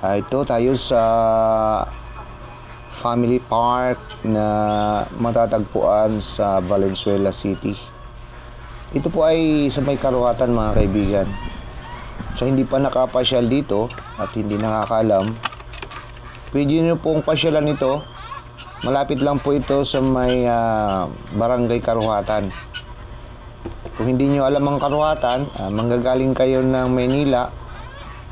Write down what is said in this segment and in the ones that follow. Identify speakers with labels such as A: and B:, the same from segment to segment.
A: Ah, ito tayo sa Family Park na matatagpuan sa Valenzuela City. Ito po ay sa may karuhatan mga kaibigan. So hindi pa nakapasyal dito at hindi nakakalam, pwede nyo pong pasyalan ito. Malapit lang po ito sa may ah, barangay karuhatan. Kung hindi nyo alam ang karuhatan, ah, manggagaling kayo ng Maynila,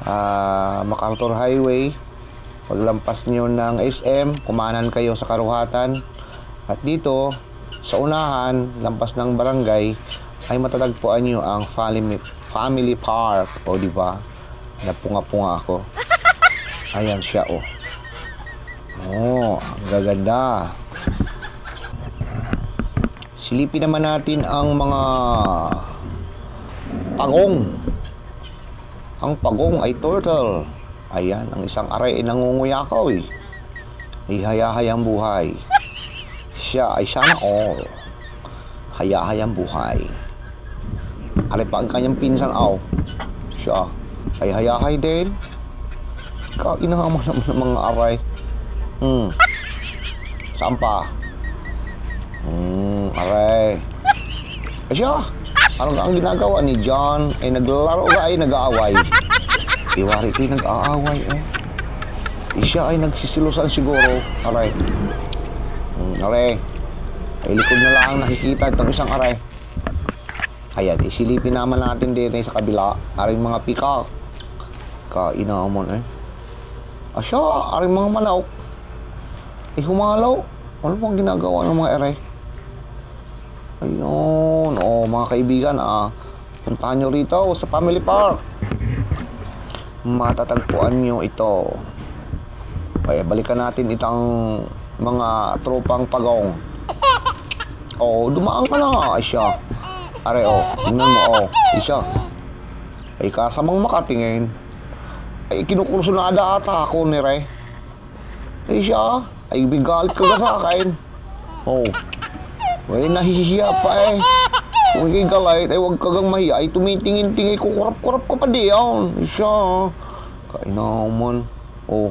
A: ah, MacArthur Highway, paglampas nyo ng SM, kumanan kayo sa karuhatan, at dito, sa unahan, lampas ng barangay, ay matatagpuan nyo ang family, family park. O, di ba? Napunga-punga ako. Ayan siya, oh. Oh, ang gaganda. Silipin naman natin ang mga pagong. Ang pagong ay turtle. Ayan, ang isang aray ay nangunguyakaw eh. Ay hayahayang buhay. Siya ay sana all. Hayahayang buhay. Aray pa ang kanyang pinsan aw. Siya ay hayahay din. Kainahan mo naman ng mga aray. Hmm. Saan pa? Hmm, aray. Siya, ano ang ginagawa ni John? Ay naglalaro ka ay nag-aaway. Iwari ko'y nag-aaway eh. Siya ay nagsisilusan siguro. Aray. Hmm, aray. Ay likod na lang nakikita itong isang aray. Ayan, isilipin naman natin din eh, sa kabila. Aring mga pikak. Kainaamon eh. Siya, aring mga manok. Eh humalaw. Ano bang ginagawa ng mga ere? Ayun. Oh, mga kaibigan, ah. Puntahan nyo rito sa Family Park. Matatagpuan nyo ito. Okay, balikan natin itang mga tropang pagong. Oh, dumaan ka na. Ay siya. Are, oh. Tingnan mo, oh. Isa. Ay, kasamang makatingin. Ay, kinukurso na ada ata ako ni Re. Ay ay bigalit ka ka sa akin. Oh. Ay, nahihiya pa eh. Kung ikay galit, ay huwag kagang mahiya. Ay, tumitingin-tingin ko, kurap-kurap ka pa di. Oh. Ay siya. Kainaman. Oh.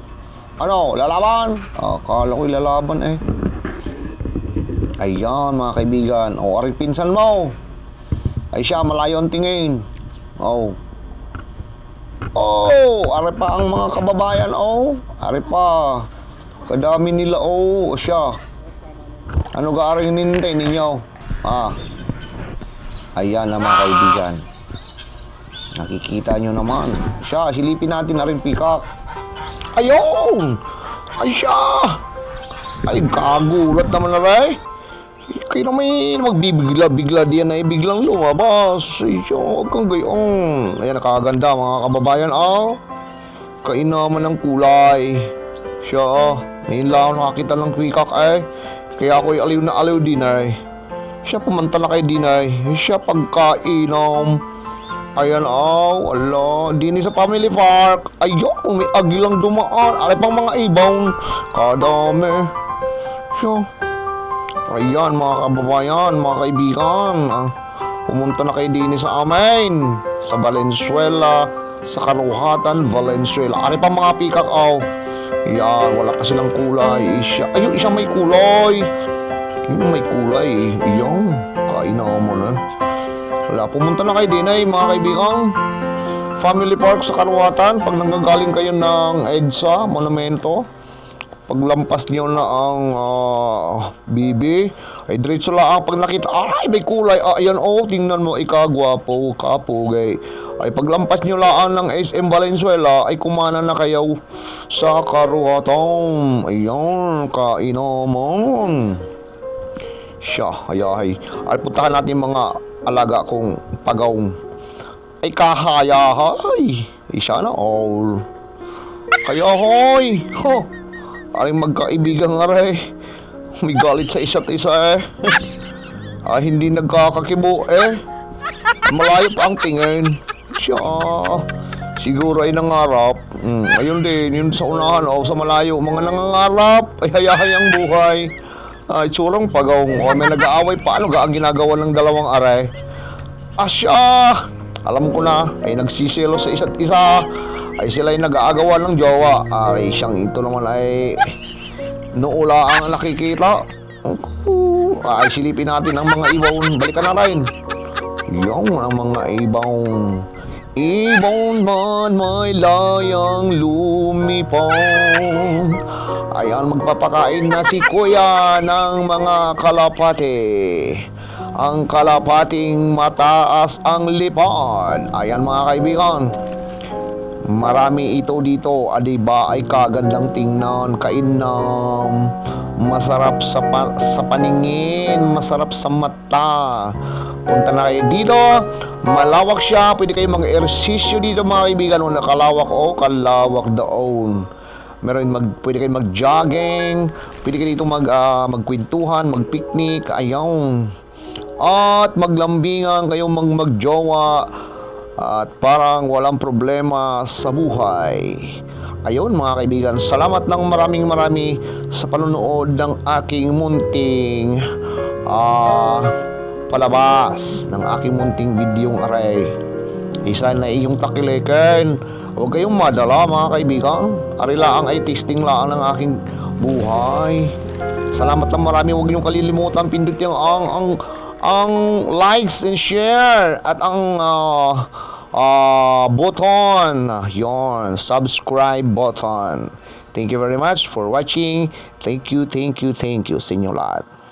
A: Ano, lalaban? Ah, akala ko'y lalaban eh. Ayan, mga kaibigan. Oh, aring pinsan mo. Ay siya, malayo ang tingin. Oh. Oh, are pa ang mga kababayan, oh. Are pa. Kadami nila, oh. Siya. Ano ga aring nintay ninyo? Ah. Ayan na mga kaibigan. Nakikita nyo naman. Siya, silipin natin na rin pikak. Ayun! Ay siya! Ay, kagulat naman na rin. Kaya naman magbibigla-bigla diyan na biglang lumabas. Ay siya, huwag kang gayon. Ayan, nakakaganda mga kababayan. Ah, kainaman ng kulay. Siya, ah. Ngayon lang nakakita ng kwikak eh. Kaya ako'y aliw na aliw din ay. Siya pumunta na kay Dinay. Siya pagkainom. Ayan, aw, ala, dini sa family park. Ayun, may agilang dumaan. Aray pang mga ibang. Kadami. Siya. Ayan, mga kababayan, mga kaibigan. Ah, pumunta na kay dini sa amin. Sa Valenzuela. Sa Karuhatan, Valenzuela. Aray pang mga pikak, aw. Yan, wala pa silang kulay. Siya, ayun, isang may kulay. Yun, may kulay. Yan, kain na mo na. Wala, pumunta na kayo din ay mga kaibigan. Family Park sa Karuwatan. Pag nanggagaling kayo ng EDSA, Monumento, paglampas niyo na ang ah, BB, ay diretso lang pag nakita, ay may kulay, ah, ayan oh, tingnan mo, ikagwapo, kapugay. Ay paglampas niyo lang ng SM Valenzuela, ay kumana na kayo sa Karuwatan. Ayan, kainomon. Siya, ayahay. Ay puntahan natin mga alaga kong pagawng. Ay kahayahay. Isa na all. Kaya hoy. Ho. Aring magkaibigan nga rin. May galit sa isa't isa eh. ah, hindi nagkakakibo eh. Malayo pa ang tingin. Siya. Siguro ay nangarap. Mm, ayun din, yun sa unahan o sa malayo. Mga nangangarap ay hayahay ang buhay. Ay, tsurang pagawng. O, may nag-aaway pa. Ano ga ang ginagawa ng dalawang aray? Asya! Alam ko na, ay nagsiselo sa isa't isa. Ay sila ay nag-aagawan ng jowa. Aray siyang ito naman ay nuula ang nakikita. Ay silipin natin ang mga ibon. Balikan natin. Yung ang mga ibon. Ibon man may layang lumipong. Ayan, magpapakain na si kuya ng mga kalapate. Ang kalapating mataas ang lipad. Ayan mga kaibigan. Marami ito dito, adiba ay kagandang tingnan, kainam, masarap sa, pa- sa paningin, masarap sa mata. Punta na kayo dito, malawak siya, pwede kayo mag-ersisyo dito mga kaibigan, o nakalawak o kalawak doon. Meron mag, pwede kayo mag-jogging, pwede kayo dito mag, ah, magkwentuhan, mag-picnic, ayaw. At maglambingan kayo mag magjowa at parang walang problema sa buhay. Ayun mga kaibigan, salamat ng maraming marami sa panonood ng aking munting ah palabas ng aking munting videong aray. Isa na iyong takilikin. Huwag kayong madala mga kaibigan. Arilaan ay testing lang ng aking buhay. Salamat ng marami. Huwag niyong kalilimutan pindutin ang ang ang likes and share at ang ah, ah, button. Yon, subscribe button. Thank you very much for watching. Thank you, thank you, thank you sa inyo lahat.